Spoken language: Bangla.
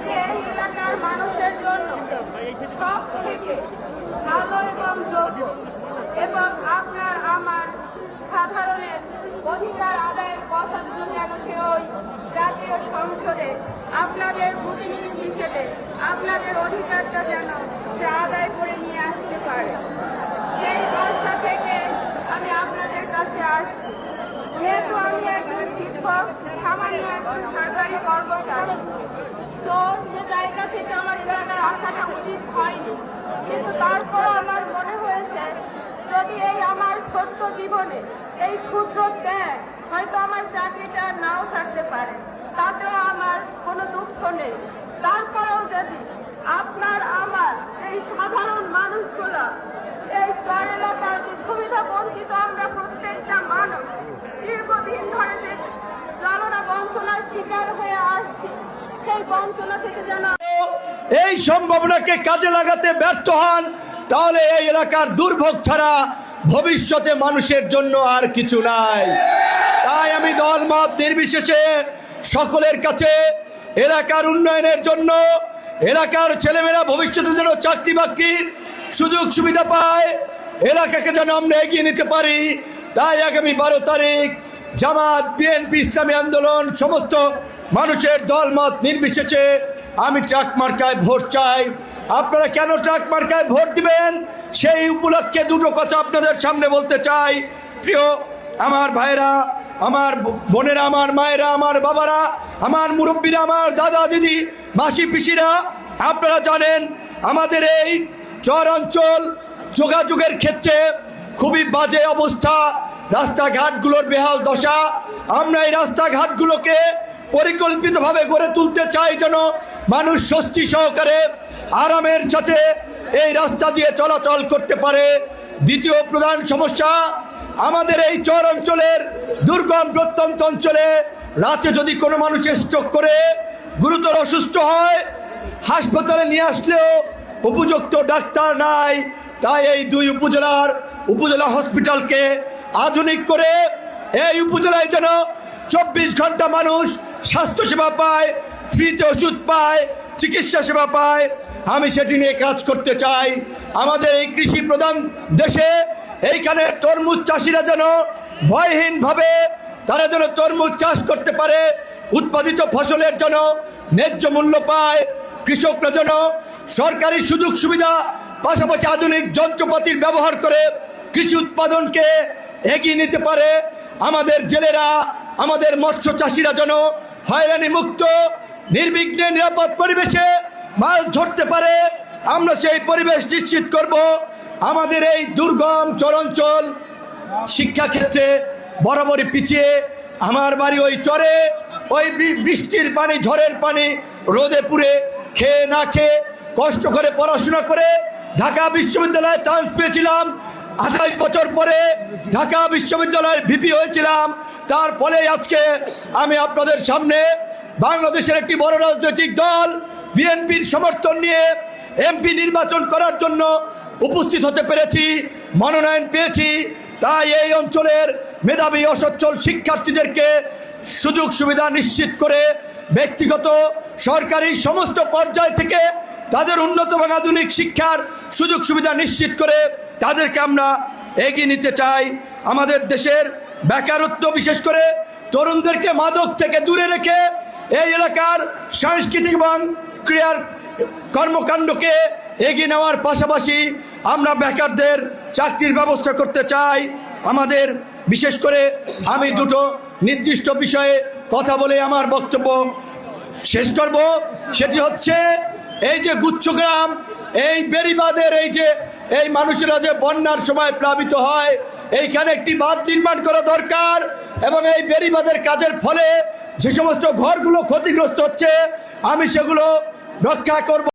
যে এই এলাকার মানুষের জন্য সব থেকে ভালো এবং যোগ্য এবং আপনার আমার সাধারণের অধিকার আদায়ের কথা যেন সে ওই জাতীয় সংসদে আপনাদের প্রতিনিধি হিসেবে আপনাদের অধিকারটা যেন সে আদায় করে নিয়ে আসতে পারে সেই আশা থেকে আমি আপনাদের কাছে আসছি। যেহেতু আমি একজন শিক্ষক, সামান্য একজন সরকারি কর্মচারী, তো সে জায়গা থেকে আমার এলাকার আসাটা উচিত হয়নি। কিন্তু তারপর আমার মনে হয়েছে, যদি এই আমার ছোট্ট জীবনে এই ক্ষুদ্র ত্যাগ হয়তো আমার চাকরিটা নাও থাকতে পারে, তাতেও আমার কোনো দুঃখ নেই। তারপরেও যদি আপনার, আমার এই সাধারণ মানুষগুলা এই চর এলাকার যে সুবিধা বঞ্চিত আমরা প্রত্যেকটা মানুষ দীর্ঘদিন ধরে যে লালনা বঞ্চনার শিকার হয়ে আসছি সেই বঞ্চনা থেকে যেন এই সম্ভাবনাকে কাজে লাগাতে ব্যর্থ হন, তাহলে এই এলাকার দুর্ভোগ ছাড়া ভবিষ্যতে মানুষের জন্য আর কিছু নাই। তাই আমি দল দলমত নির্বিশেষে সকলের কাছে এলাকার উন্নয়নের জন্য, এলাকার ছেলেমেয়েরা ভবিষ্যতে যেন চাকরি বাকরি সুযোগ সুবিধা পায়, এলাকাকে যেন আমরা এগিয়ে নিতে পারি। তাই আগামী বারো তারিখ জামাত, বিএনপি, ইসলামী আন্দোলন, সমস্ত মানুষের দলমত নির্বিশেষে আমি ট্রাক মার্কায় ভোট চাই। আপনারা কেন ট্রাক মার্কায় ভোট দিবেন? সেই উপলক্ষে দুটো কথা আপনাদের সামনে বলতে চাই। প্রিয়, আমার ভাইরা আমার বোনেরা, আমার মায়েরা, আমার বাবারা, আমার মুরব্বীরা, আমার দাদা, দিদি, মাসি, পিসিরা, আপনারা জানেন আমাদের এই চর অঞ্চল যোগাযোগের ক্ষেত্রে খুবই বাজে অবস্থা। রাস্তাঘাটগুলোর বেহাল দশা। আমরা এই রাস্তাঘাটগুলোকে পরিকল্পিতভাবে গড়ে তুলতে চাই যেন মানুষ স্বস্তি সহকারে আরামের সাথে এই রাস্তা দিয়ে চলাচল করতে পারে। দ্বিতীয় প্রধান সমস্যা, আমাদের এই চর অঞ্চলের দুর্গম প্রত্যন্ত অঞ্চলে রাতে যদি কোনো মানুষ স্ট্রোক করে, গুরুতর অসুস্থ হয়, হাসপাতালে নিয়ে আসলেও উপযুক্ত ডাক্তার নাই, তাই এই দুই উপজেলার উপজেলা হসপিটালকে আধুনিক করে এই উপজেলায় যেন চব্বিশ ঘণ্টা মানুষ স্বাস্থ্যসেবা পায়, ফ্রিতে ওষুধ পায়, চিকিৎসা সেবা পায়। আমি সেটি নিয়ে কাজ করতে চাই। আমাদের এই কৃষি প্রধান দেশে এইখানে তরমুজ চাষিরা যেন ভয়হীনভাবে তারা যেন তরমুজ চাষ করতে পারে, উৎপাদিত ফসলের জন্য ন্যায্য মূল্য পায়। কৃষকরা যেন সরকারি সুযোগ সুবিধা, পাশাপাশি আধুনিক যন্ত্রপাতির ব্যবহার করে কৃষি উৎপাদনকে এগিয়ে নিতে পারে। আমাদের জেলেরা, আমাদের মৎস্য চাষিরা যেন হয়রানি মুক্ত, নির্বিঘ্নে নিরাপদ পরিবেশে মাছ ধরতে পারে, আমরা সেই পরিবেশ নিশ্চিত করব। আমাদের এই দুর্গম চরাঞ্চল শিক্ষাক্ষেত্রে বরাবরই পিছিয়ে, আমার বাড়ি ওই চরে, ওই বৃষ্টির পানি, ঝড়ের পানি রোদে পুড়ে খেয়ে না খেয়ে কষ্ট করে পড়াশোনা করে ঢাকা বিশ্ববিদ্যালয়ে চান্স পেয়েছিলাম। আঠাশ বছর পরে ঢাকা বিশ্ববিদ্যালয়ের ভিপি হয়েছিলাম। তার ফলে আজকে আমি আপনাদের সামনে বাংলাদেশের একটি বড় রাজনৈতিক দল, বিএনপির সমর্থন নিয়ে এমপি নির্বাচন করার জন্য উপস্থিত হতে পেরেছি, মনোনয়ন পেয়েছি। তাই এই অঞ্চলের মেধাবী অসচ্ছল শিক্ষার্থীদেরকে সুযোগ সুবিধা নিশ্চিত করে ব্যক্তিগত, সরকারি সমস্ত পর্যায় থেকে তাদের উন্নত এবং আধুনিক শিক্ষার সুযোগ সুবিধা নিশ্চিত করে তাদেরকে আমরা এগিয়ে নিতে চাই। আমাদের দেশের বেকারত্ব বিশেষ করে তরুণদেরকে মাদক থেকে দূরে রেখে এই এলাকার সাংস্কৃতিক এবং ক্রিয়ার কর্মকাণ্ডকে এগিয়ে নেওয়ার পাশাপাশি আমরা বেকারদের চাকরির ব্যবস্থা করতে চাই। আমাদের বিশেষ করে আমি দুটো নির্দিষ্ট বিষয়ে কথা বলে আমার বক্তব্য শেষ করব। সেটি হচ্ছে এই যে গুচ্ছগ্রাম এই বেরিবাদের এই যে এই মানুষেরা যে বন্যার সময় প্লাবিত হয়, এইখানে একটি বাঁধ নির্মাণ করা দরকার এবং এই বেরিবাদের কাজের ফলে যে সমস্ত ঘরগুলো ক্ষতিগ্রস্ত হচ্ছে, আমি সেগুলো রক্ষা করব।